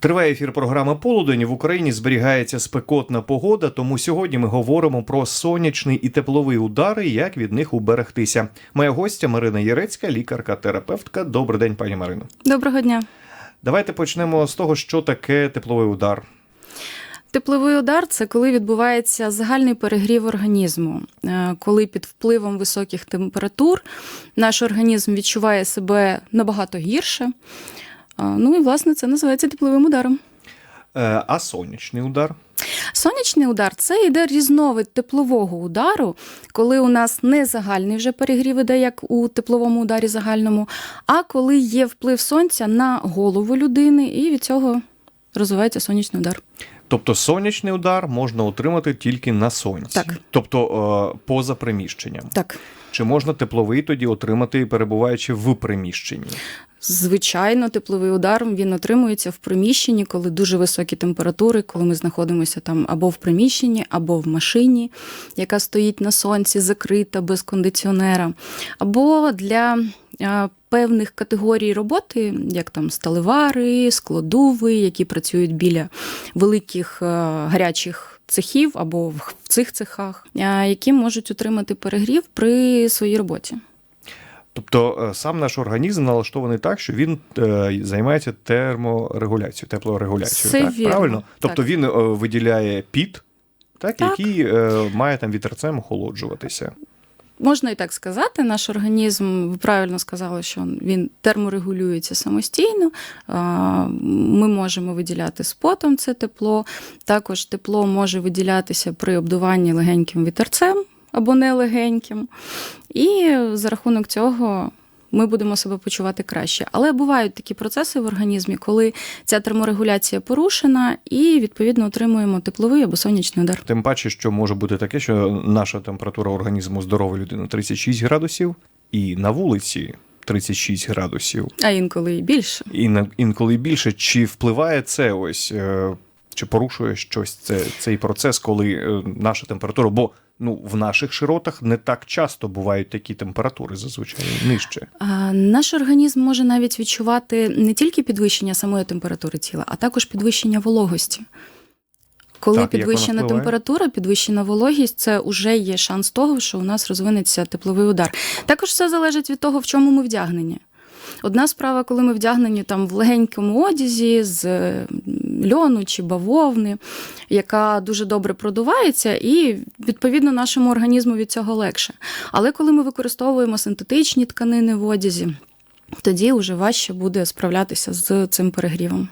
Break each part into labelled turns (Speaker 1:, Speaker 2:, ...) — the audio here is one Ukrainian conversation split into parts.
Speaker 1: Триває ефір програми Полудень. В Україні зберігається спекотна погода, тому сьогодні ми говоримо про сонячний і тепловий удари, як від них уберегтися. Моя гостя Марина Єрецька, лікарка-терапевтка. Добрий день, пані Марино.
Speaker 2: Доброго дня.
Speaker 1: Давайте почнемо з того, що таке тепловий удар.
Speaker 2: Тепловий удар це коли відбувається загальний перегрів організму, Е, коли під впливом високих температур наш організм відчуває себе набагато гірше. Ну і власне це називається тепловим ударом.
Speaker 1: Е, А сонячний удар.
Speaker 2: Сонячний удар це йде різновид теплового удару, коли у нас не загальний вже перегрів іде, як у тепловому ударі загальному, а коли є вплив сонця на голову людини, і від цього розвивається сонячний удар.
Speaker 1: Тобто сонячний удар можна отримати тільки на сонці,
Speaker 2: Так.
Speaker 1: тобто е, поза приміщенням.
Speaker 2: Так.
Speaker 1: Чи можна тепловий тоді отримати, перебуваючи в приміщенні?
Speaker 2: Звичайно, тепловий удар він отримується в приміщенні, коли дуже високі температури, коли ми знаходимося там або в приміщенні, або в машині, яка стоїть на сонці, закрита без кондиціонера, або для певних категорій роботи, як там сталевари, складови, які працюють біля великих гарячих цехів або в цих цехах, які можуть отримати перегрів при своїй роботі.
Speaker 1: Тобто е, сам наш організм налаштований так, що він е, займається терморегуляцією, теплорегуляцією.
Speaker 2: Це
Speaker 1: так,
Speaker 2: вірно.
Speaker 1: правильно? Тобто
Speaker 2: Так.
Speaker 1: він е, виділяє піт, так,
Speaker 2: Так.
Speaker 1: який е, має там вітерцем охолоджуватися.
Speaker 2: Можна і так сказати, наш організм, ви правильно сказали, що він терморегулюється самостійно. Ми можемо виділяти спотом це тепло. Також тепло може виділятися при обдуванні легеньким вітерцем або нелегеньким. І за рахунок цього. Ми будемо себе почувати краще. Але бувають такі процеси в організмі, коли ця терморегуляція порушена, і відповідно отримуємо тепловий або сонячний удар.
Speaker 1: Тим паче, що може бути таке, що наша температура організму здорової людини 36 градусів, і на вулиці 36 градусів,
Speaker 2: А інколи і більше.
Speaker 1: і на- інколи більше. Чи впливає це ось, е, чи порушує щось це, цей процес, коли е, наша температура? Бо ну, в наших широтах не так часто бувають такі температури, зазвичай нижче.
Speaker 2: А, Наш організм може навіть відчувати не тільки підвищення самої температури тіла, а також підвищення вологості. Коли
Speaker 1: Так,
Speaker 2: підвищена температура, підвищена вологість, це вже є шанс того, що у нас розвинеться тепловий удар. Також все залежить від того, в чому ми вдягнені. Одна справа, коли ми вдягнені там в легенькому одязі з льону чи бавовни, яка дуже добре продувається, і відповідно нашому організму від цього легше. Але коли ми використовуємо синтетичні тканини в одязі, тоді вже важче буде справлятися з цим перегрівом.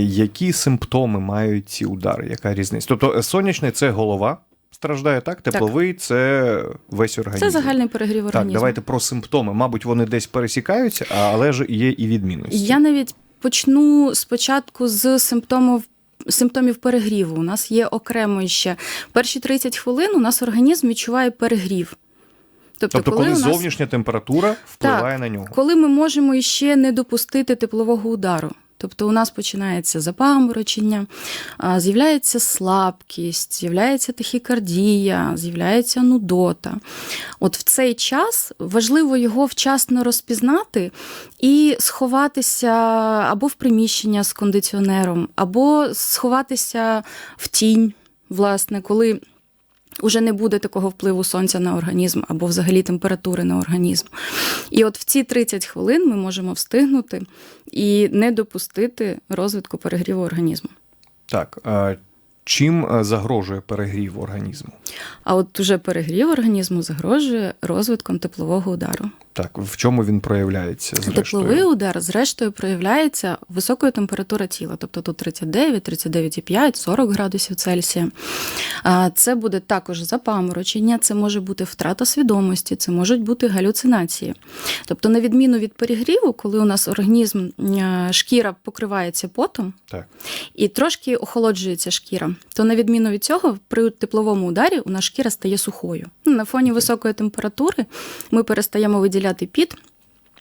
Speaker 1: Які симптоми мають ці удари? Яка різниця? Тобто е, сонячний це голова страждає, так? Тепловий це весь організм.
Speaker 2: Це загальний перегрів
Speaker 1: Так, давайте про симптоми. Мабуть, вони десь пересікаються, але ж є і відмінності.
Speaker 2: Я навіть почну спочатку з симптомів. Симптомів перегріву. У нас є окремо ще перші 30 хвилин у нас організм відчуває перегрів.
Speaker 1: Тобто, коли,
Speaker 2: у нас-
Speaker 1: зовнішня температура впливає на нього.
Speaker 2: коли ми можемо ще не допустити теплового удару. Тобто у нас починається запаморочення, з'являється слабкість, з'являється тахікардія, з'являється нудота. От в цей час важливо його вчасно розпізнати і сховатися або в приміщення з кондиціонером, або сховатися в тінь, власне, коли уже не буде такого впливу сонця на організм або взагалі температури на організм. І от в ці 30 хвилин ми можемо встигнути і не допустити розвитку перегріву організму.
Speaker 1: Так. а Чим е, загрожує перегрів організму?
Speaker 2: А от уже перегрів організму загрожує розвитком теплового удару.
Speaker 1: Так, в чому він проявляється? Зрештою?
Speaker 2: Тепловий удар, зрештою, проявляється високою температурою тіла, тобто тут 39, 39,5, 40 градусів Цельсія. Це буде також запаморочення, це може бути втрата свідомості, це можуть бути галюцинації. Тобто, на відміну від перегріву, коли у нас організм, е, шкіра покривається потом,
Speaker 1: Так.
Speaker 2: і трошки охолоджується шкіра. То на відміну від цього, при тепловому ударі у нас шкіра стає сухою. На фоні високої температури ми перестаємо виділяти піт,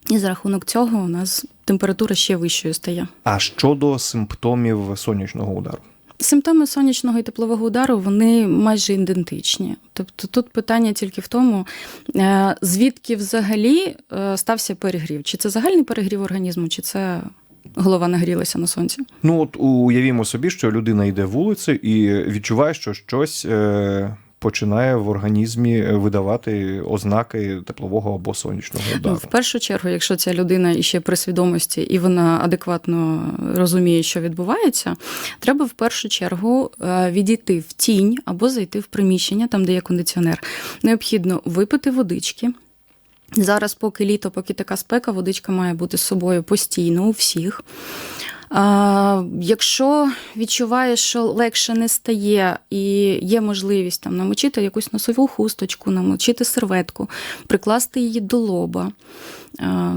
Speaker 2: і за рахунок цього у нас температура ще вищою стає.
Speaker 1: А щодо симптомів сонячного удару?
Speaker 2: Симптоми сонячного і теплового удару вони майже ідентичні. Тобто тут питання тільки в тому, е, звідки взагалі е, стався перегрів. Чи це загальний перегрів організму, чи це голова нагрілася на сонці.
Speaker 1: Ну от уявімо собі, що людина йде вулицею і відчуває, що щось е, починає в організмі видавати ознаки теплового або сонячного
Speaker 2: Ну,
Speaker 1: удару.
Speaker 2: в першу чергу, якщо ця людина іще при свідомості і вона адекватно розуміє, що відбувається, треба в першу чергу е, відійти в тінь або зайти в приміщення, там, де є кондиціонер. Необхідно випити водички. Зараз, поки літо, поки така спека, водичка має бути з собою постійно у всіх. А, якщо відчуваєш, що легше не стає, і є можливість там намочити якусь носову хусточку, намочити серветку, прикласти її до лоба. А,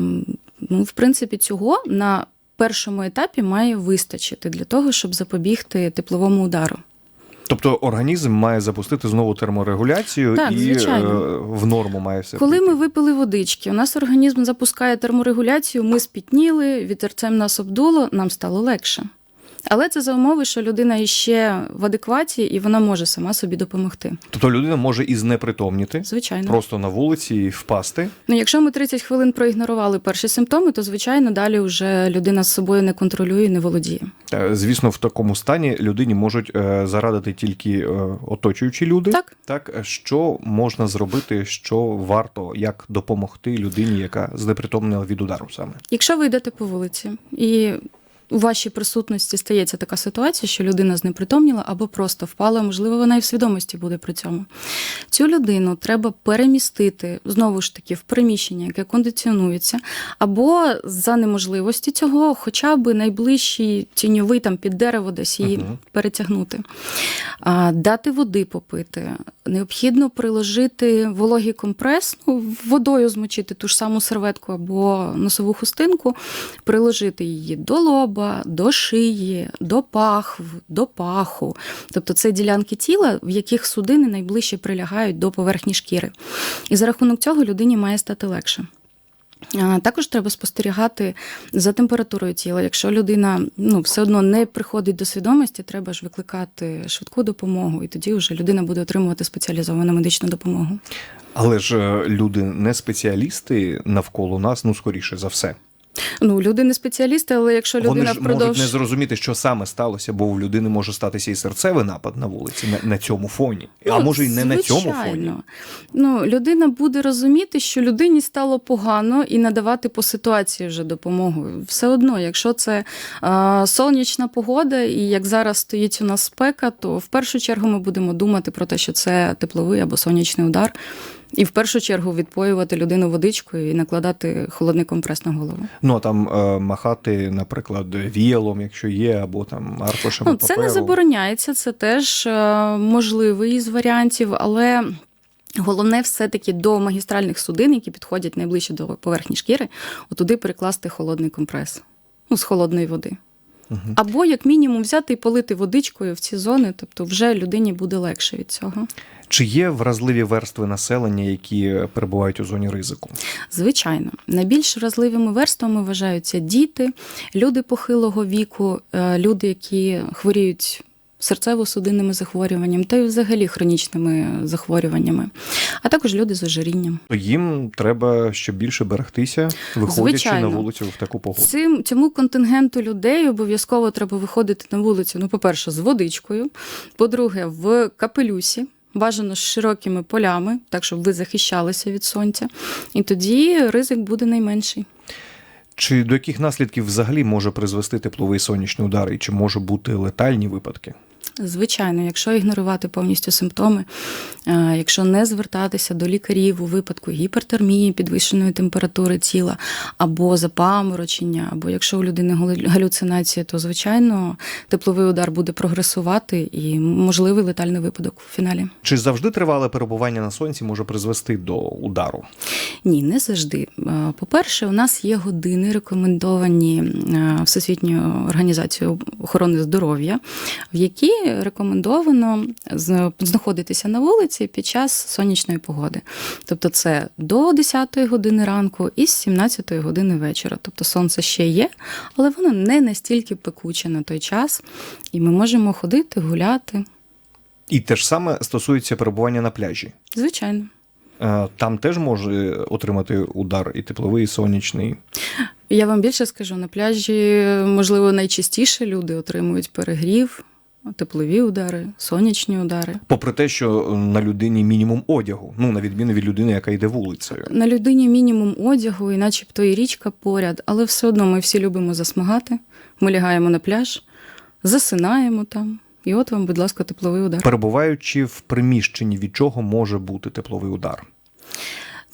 Speaker 2: ну, в принципі, цього на першому етапі має вистачити для того, щоб запобігти тепловому удару.
Speaker 1: Тобто організм має запустити знову терморегуляцію
Speaker 2: Так,
Speaker 1: і
Speaker 2: звичайно.
Speaker 1: е, в норму має все.
Speaker 2: Коли
Speaker 1: прийти.
Speaker 2: ми випили водички, у нас організм запускає терморегуляцію, ми спітніли, вітерцем нас обдуло, нам стало легше. Але це за умови, що людина іще в адекваті і вона може сама собі допомогти.
Speaker 1: Тобто людина може і знепритомніти,
Speaker 2: Звичайно.
Speaker 1: просто на вулиці і впасти.
Speaker 2: Ну, якщо ми 30 хвилин проігнорували перші симптоми, то звичайно далі вже людина з собою не контролює і не володіє.
Speaker 1: Е, Звісно, в такому стані людині можуть е, зарадити тільки е, оточуючі люди.
Speaker 2: Так.
Speaker 1: Так, що можна зробити, що варто, як допомогти людині, яка знепритомнила від удару саме?
Speaker 2: Якщо ви йдете по вулиці і у вашій присутності стається така ситуація, що людина знепритомніла або просто впала, можливо, вона і в свідомості буде при цьому. Цю людину треба перемістити знову ж таки в приміщення, яке кондиціонується, або за неможливості цього, хоча б найближчий тіньовий там під дерево десь її
Speaker 1: Мгм.
Speaker 2: перетягнути. А, дати води попити. Необхідно приложити вологий компрес, ну, водою змочити ту ж саму серветку або носову хустинку, приложити її до лоба, до шиї, до пахв, до паху. Тобто це ділянки тіла, в яких судини найближче прилягають до поверхні шкіри. І за рахунок цього людині має стати легше. Також треба спостерігати за температурою тіла. Якщо людина ну, все одно не приходить до свідомості, треба ж викликати швидку допомогу, і тоді вже людина буде отримувати спеціалізовану медичну допомогу.
Speaker 1: Але ж е, люди не спеціалісти навколо нас, ну скоріше за все.
Speaker 2: Ну, люди не спеціалісти, але якщо людина
Speaker 1: Вони ж
Speaker 2: впродовж
Speaker 1: можуть не зрозуміти, що саме сталося, бо у людини може статися і серцевий напад на вулиці на, на цьому фоні. а
Speaker 2: Ну,
Speaker 1: може і не на цьому фоні.
Speaker 2: Ну, людина буде розуміти, що людині стало погано і надавати по ситуації вже допомогу. Все одно, якщо це е, сонячна погода, і як зараз стоїть у нас спека, то в першу чергу ми будемо думати про те, що це тепловий або сонячний удар. І в першу чергу відпоювати людину водичкою і накладати холодний компрес на голову.
Speaker 1: Ну а там е, махати, наприклад, віялом, якщо є, або там аркушем
Speaker 2: Ну, це
Speaker 1: паперу.
Speaker 2: не забороняється, це теж е, можливий із варіантів, але. Головне, все-таки до магістральних судин, які підходять найближче до поверхні шкіри, отуди перекласти холодний компрес ну, з холодної води.
Speaker 1: Мгм.
Speaker 2: Або, як мінімум, взяти і полити водичкою в ці зони, тобто вже людині буде легше від цього.
Speaker 1: Чи є вразливі верстви населення, які перебувають у зоні ризику?
Speaker 2: Звичайно, найбільш вразливими верствами вважаються діти, люди похилого віку, е, люди, які хворіють серцево-судинними захворюваннями та й взагалі хронічними захворюваннями, а також люди з ожирінням.
Speaker 1: То їм треба ще більше берегтися, виходячи
Speaker 2: Звичайно.
Speaker 1: на вулицю в таку погоду.
Speaker 2: Цим цьому контингенту людей обов'язково треба виходити на вулицю. Ну, по-перше, з водичкою, по-друге, в капелюсі. Бажано з широкими полями, так щоб ви захищалися від сонця, і тоді ризик буде найменший.
Speaker 1: Чи до яких наслідків взагалі може призвести тепловий сонячний удар, і чи може бути летальні випадки?
Speaker 2: Звичайно, якщо ігнорувати повністю симптоми, е, якщо не звертатися до лікарів у випадку гіпертермії, підвищеної температури тіла, або запаморочення, або якщо у людини галю- галюцинація, то звичайно тепловий удар буде прогресувати і можливий летальний випадок у фіналі.
Speaker 1: Чи завжди тривале перебування на сонці може призвести до удару?
Speaker 2: Ні, не завжди. Е, По-перше, у нас є години, рекомендовані е, Всесвітньою організацією охорони здоров'я, в які рекомендовано знаходитися на вулиці під час сонячної погоди. Тобто це до 10 години ранку і з 17 години вечора. Тобто сонце ще є, але воно не настільки пекуче на той час, і ми можемо ходити, гуляти.
Speaker 1: І те ж саме стосується перебування на пляжі.
Speaker 2: Звичайно.
Speaker 1: Е, Там теж може отримати удар і тепловий, і сонячний.
Speaker 2: Я вам більше скажу, на пляжі, можливо, найчастіше люди отримують перегрів, теплові удари, сонячні удари.
Speaker 1: Попри те, що на людині мінімум одягу, ну на відміну від людини, яка йде вулицею.
Speaker 2: На людині мінімум одягу, і начебто і річка поряд, але все одно ми всі любимо засмагати. Ми лягаємо на пляж, засинаємо там. І от вам, будь ласка, тепловий удар.
Speaker 1: Перебуваючи в приміщенні, від чого може бути тепловий удар?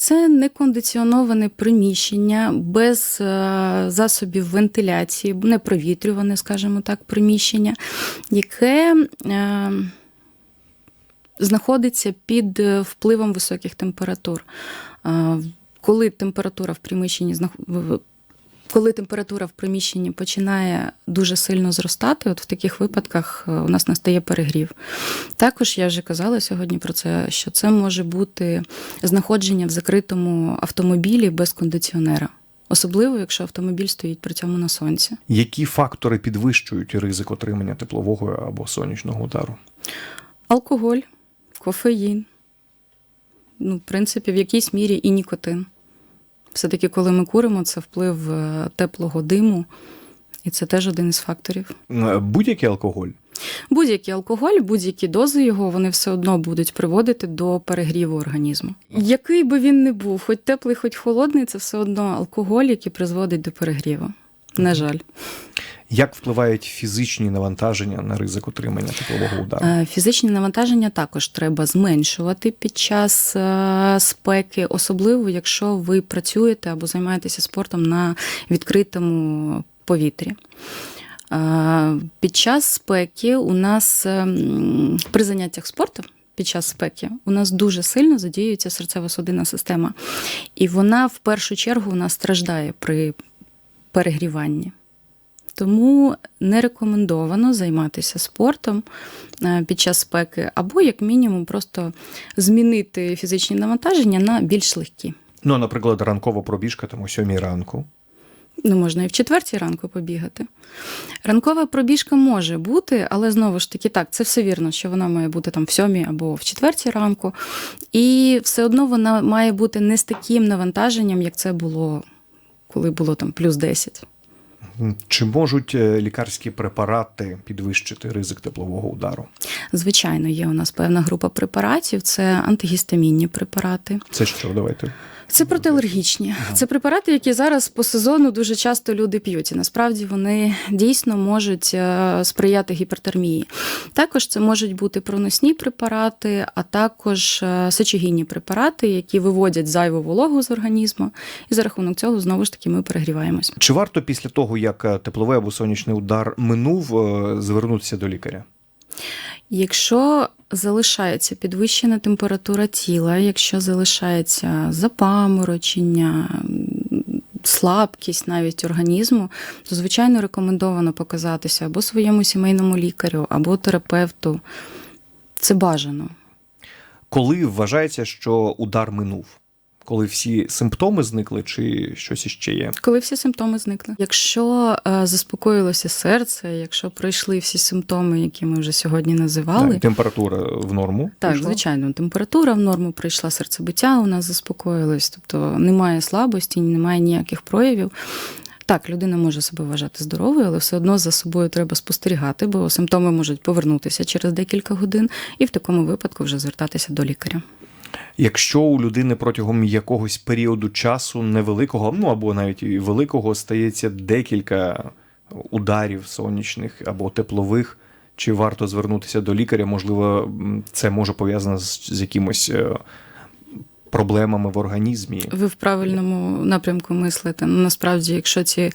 Speaker 2: Це некондиціоноване приміщення без е, засобів вентиляції, непровітрюване, скажімо так, приміщення, яке е, знаходиться під е, впливом високих температур. Коли температура в приміщенні коли температура в приміщенні починає дуже сильно зростати, от в таких випадках е, у нас настає перегрів. Також я вже казала сьогодні про це, що це може бути знаходження в закритому автомобілі без кондиціонера. Особливо, якщо автомобіль стоїть при цьому на сонці.
Speaker 1: Які фактори підвищують ризик отримання теплового або сонячного удару?
Speaker 2: Алкоголь, кофеїн, ну, в принципі, в якійсь мірі і нікотин. Все-таки, коли ми куримо, це вплив е, теплого диму, і це теж один із факторів.
Speaker 1: Е, Будь-який алкоголь.
Speaker 2: Будь-який алкоголь, будь-які дози його, вони все одно будуть приводити до перегріву організму. Який би він не був, хоч теплий, хоч холодний, це все одно алкоголь, який призводить до перегріву. На жаль.
Speaker 1: Як впливають фізичні навантаження на ризик отримання теплового удару?
Speaker 2: Е, Фізичні навантаження також треба зменшувати під час е, спеки, особливо якщо ви працюєте або займаєтеся спортом на відкритому повітрі. Е, Під час спеки у нас при заняттях спортом. Під час спеки у нас дуже сильно задіюється серцево-судинна система, і вона в першу чергу у нас страждає при перегріванні. Тому не рекомендовано займатися спортом е, під час спеки, або, як мінімум, просто змінити фізичні навантаження на більш легкі.
Speaker 1: Ну, наприклад, ранкова пробіжка там о сьомій ранку.
Speaker 2: Ну, можна і в четвертій ранку побігати. Ранкова пробіжка може бути, але знову ж таки, так, це все вірно, що вона має бути там в сьомій або в четвертій ранку. І все одно вона має бути не з таким навантаженням, як це було, коли було там плюс 10.
Speaker 1: Чи можуть е, лікарські препарати підвищити ризик теплового удару?
Speaker 2: Звичайно, є у нас певна група препаратів, це антигістамінні препарати.
Speaker 1: Це що? Давайте.
Speaker 2: Це протиалергічні. Це препарати, які зараз по сезону дуже часто люди п'ють. І насправді вони дійсно можуть е, сприяти гіпертермії. Також це можуть бути проносні препарати, а також е, сечогінні препарати, які виводять зайву вологу з організму. І за рахунок цього знову ж таки ми перегріваємось.
Speaker 1: Чи варто після того, як е, тепловий або сонячний удар минув, звернутися до лікаря?
Speaker 2: Якщо залишається підвищена температура тіла, якщо залишається запаморочення, слабкість навіть організму, то звичайно рекомендовано показатися або своєму сімейному лікарю, або терапевту. Це бажано.
Speaker 1: Коли вважається, що удар минув? Коли всі симптоми зникли, чи щось іще є?
Speaker 2: Коли всі симптоми зникли. Якщо е, заспокоїлося серце, якщо пройшли всі симптоми, які ми вже сьогодні називали,
Speaker 1: Так, температура в норму?
Speaker 2: Так,
Speaker 1: пішла?
Speaker 2: звичайно, температура в норму прийшла, серцебиття у нас заспокоїлось, тобто немає слабості, немає ніяких проявів. Так, людина може себе вважати здоровою, але все одно за собою треба спостерігати, бо симптоми можуть повернутися через декілька годин, і в такому випадку вже звертатися до лікаря.
Speaker 1: Якщо у людини протягом якогось періоду часу невеликого, ну або навіть великого, стається декілька ударів сонячних або теплових, чи варто звернутися до лікаря? Можливо, це може пов'язано з, з якимось е, проблемами в організмі.
Speaker 2: Ви в правильному напрямку мислите. Ну, насправді, якщо ці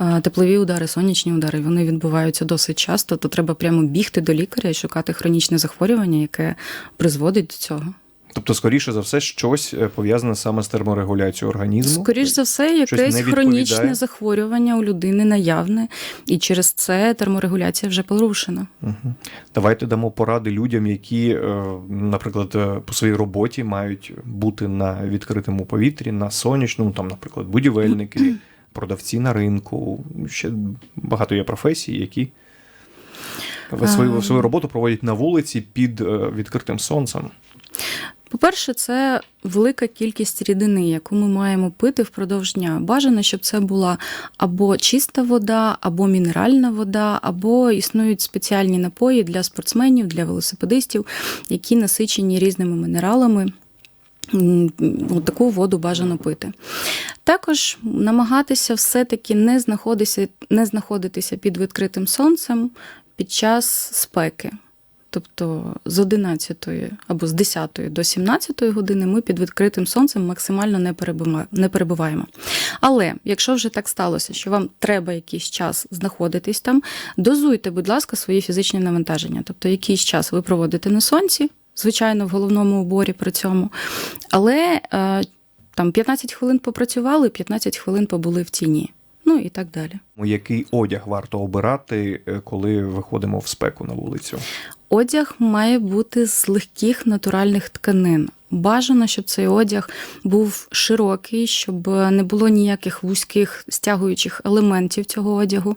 Speaker 2: е, теплові удари, сонячні удари, вони відбуваються досить часто, то треба прямо бігти до лікаря і шукати хронічне захворювання, яке призводить до цього.
Speaker 1: Тобто, скоріше за все, щось е, пов'язане саме з терморегуляцією організму.
Speaker 2: Скоріш за все, якесь хронічне захворювання у людини наявне, і через це терморегуляція вже порушена.
Speaker 1: Угу. Давайте дамо поради людям, які, е, наприклад, е, по своїй роботі мають бути на відкритому повітрі, на сонячному, там, наприклад, будівельники, продавці на ринку. Ще багато є професій, які свою, свою роботу проводять на вулиці під відкритим сонцем.
Speaker 2: По-перше, це велика кількість рідини, яку ми маємо пити впродовж дня. Бажано, щоб це була або чиста вода, або мінеральна вода, або існують спеціальні напої для спортсменів, для велосипедистів, які насичені різними мінералами. Таку воду бажано пити. Також намагатися все-таки не знаходитися, не знаходитися під відкритим сонцем під час спеки. Тобто з 11 або з 10 до 17 години ми під відкритим сонцем максимально не перебува- не перебуваємо. Але якщо вже так сталося, що вам треба якийсь час знаходитись там, дозуйте, будь ласка, свої фізичні навантаження. Тобто якийсь час ви проводите на сонці, звичайно, в головному уборі при цьому. Але е, там 15 хвилин попрацювали, 15 хвилин побули в тіні. Ну і так далі.
Speaker 1: Який одяг варто обирати, е, коли виходимо в спеку на вулицю?
Speaker 2: Одяг має бути з легких натуральних тканин. Бажано, щоб цей одяг був широкий, щоб не було ніяких вузьких стягуючих елементів цього одягу.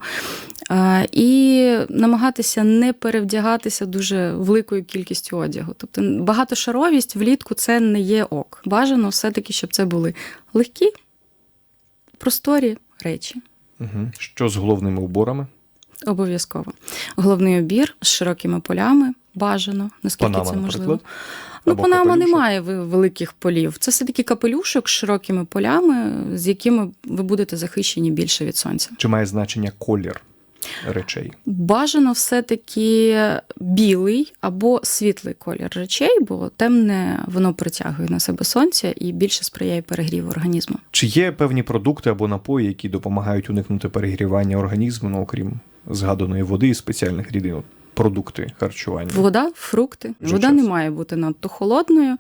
Speaker 2: І намагатися не перевдягатися дуже великою кількістю одягу. Тобто багатошаровість влітку це не є ок. Бажано все-таки, щоб це були легкі, просторі речі.
Speaker 1: Угу. Що з головними уборами?
Speaker 2: Обов'язково. Головний обір з широкими полями бажано, наскільки
Speaker 1: Панама,
Speaker 2: це можливо.
Speaker 1: наприклад?
Speaker 2: Ну, Панама не має великих полів. Це все-таки капелюшок з широкими полями, з якими ви будете захищені більше від сонця.
Speaker 1: Чи має значення колір речей?
Speaker 2: Бажано все-таки білий або світлий колір речей, бо темне воно притягує на себе сонце і більше сприяє перегріву організму.
Speaker 1: Чи є певні продукти або напої, які допомагають уникнути перегрівання організму, ну, окрім згаданої води і спеціальних рідин? Продукти харчування.
Speaker 2: Вода, фрукти.
Speaker 1: Вже
Speaker 2: вода
Speaker 1: час.
Speaker 2: не має бути надто холодною.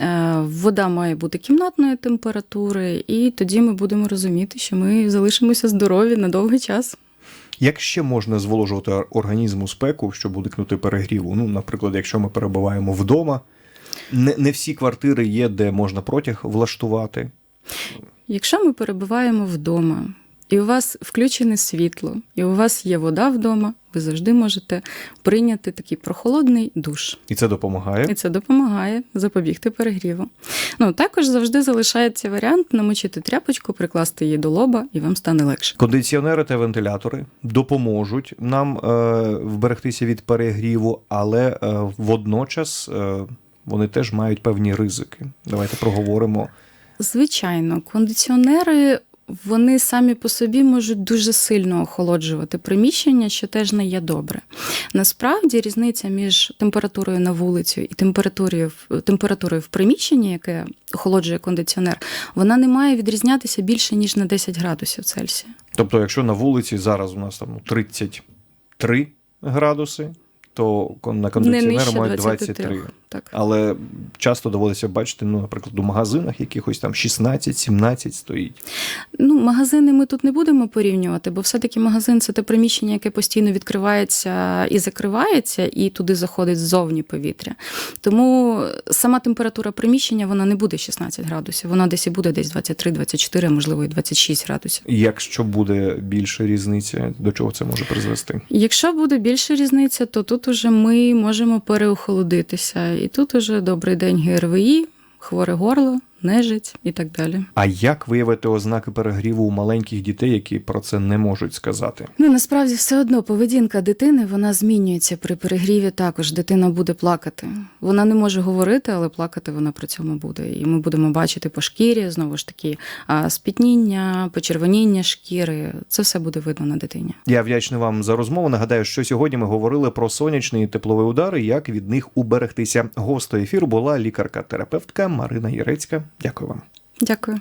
Speaker 2: Е, Вода має бути кімнатної температури, і тоді ми будемо розуміти, що ми залишимося здорові на довгий час.
Speaker 1: Як ще можна зволожувати організм у спеку, щоб уникнути перегріву? Ну, наприклад, якщо ми перебуваємо вдома, не, не всі квартири є, де можна протяг влаштувати.
Speaker 2: Якщо ми перебуваємо вдома, і у вас включене світло, і у вас є вода вдома, ви завжди можете прийняти такий прохолодний душ.
Speaker 1: І це допомагає.
Speaker 2: І це допомагає запобігти перегріву. Ну також завжди залишається варіант намочити тряпочку, прикласти її до лоба, і вам стане легше.
Speaker 1: Кондиціонери та вентилятори допоможуть нам е, вберегтися від перегріву, але е, водночас е, вони теж мають певні ризики. Давайте проговоримо.
Speaker 2: Звичайно, кондиціонери. Вони самі по собі можуть дуже сильно охолоджувати приміщення, що теж не є добре. Насправді різниця між температурою на вулицю і температурою, в- температурою в приміщенні, яке охолоджує кондиціонер, вона не має відрізнятися більше ніж на 10 градусів Цельсія.
Speaker 1: Тобто, якщо на вулиці зараз у нас там ну, 33 градуси, то на кондиціонер мають
Speaker 2: 23.
Speaker 1: 23.
Speaker 2: Так.
Speaker 1: Але часто доводиться бачити, ну, наприклад, у магазинах якихось там 16-17 стоїть.
Speaker 2: Ну, магазини ми тут не будемо порівнювати, бо все-таки магазин це те приміщення, яке постійно відкривається і закривається, і туди заходить ззовні повітря. Тому сама температура приміщення вона не буде 16 градусів, вона десь і буде десь 23-24, а можливо і 26 градусів.
Speaker 1: Якщо буде більша різниця, до чого це може призвести?
Speaker 2: Якщо буде більша різниця, то тут уже ми можемо переохолодитися. І тут уже добрий день ГРВІ, хворе горло, нежить і так далі.
Speaker 1: А як виявити ознаки перегріву у маленьких дітей, які про це не можуть сказати?
Speaker 2: Ну насправді все одно поведінка дитини вона змінюється при перегріві. Також дитина буде плакати. Вона не може говорити, але плакати вона при цьому буде. І ми будемо бачити по шкірі знову ж таки спітніння, почервоніння шкіри. Це все буде видно на дитині.
Speaker 1: Я вдячний вам за розмову. Нагадаю, що сьогодні ми говорили про сонячний і тепловий удар і як від них уберегтися. Гостею ефіру була лікарка-терапевтка Марина Єрецька. Дякую вам.
Speaker 2: Дякую.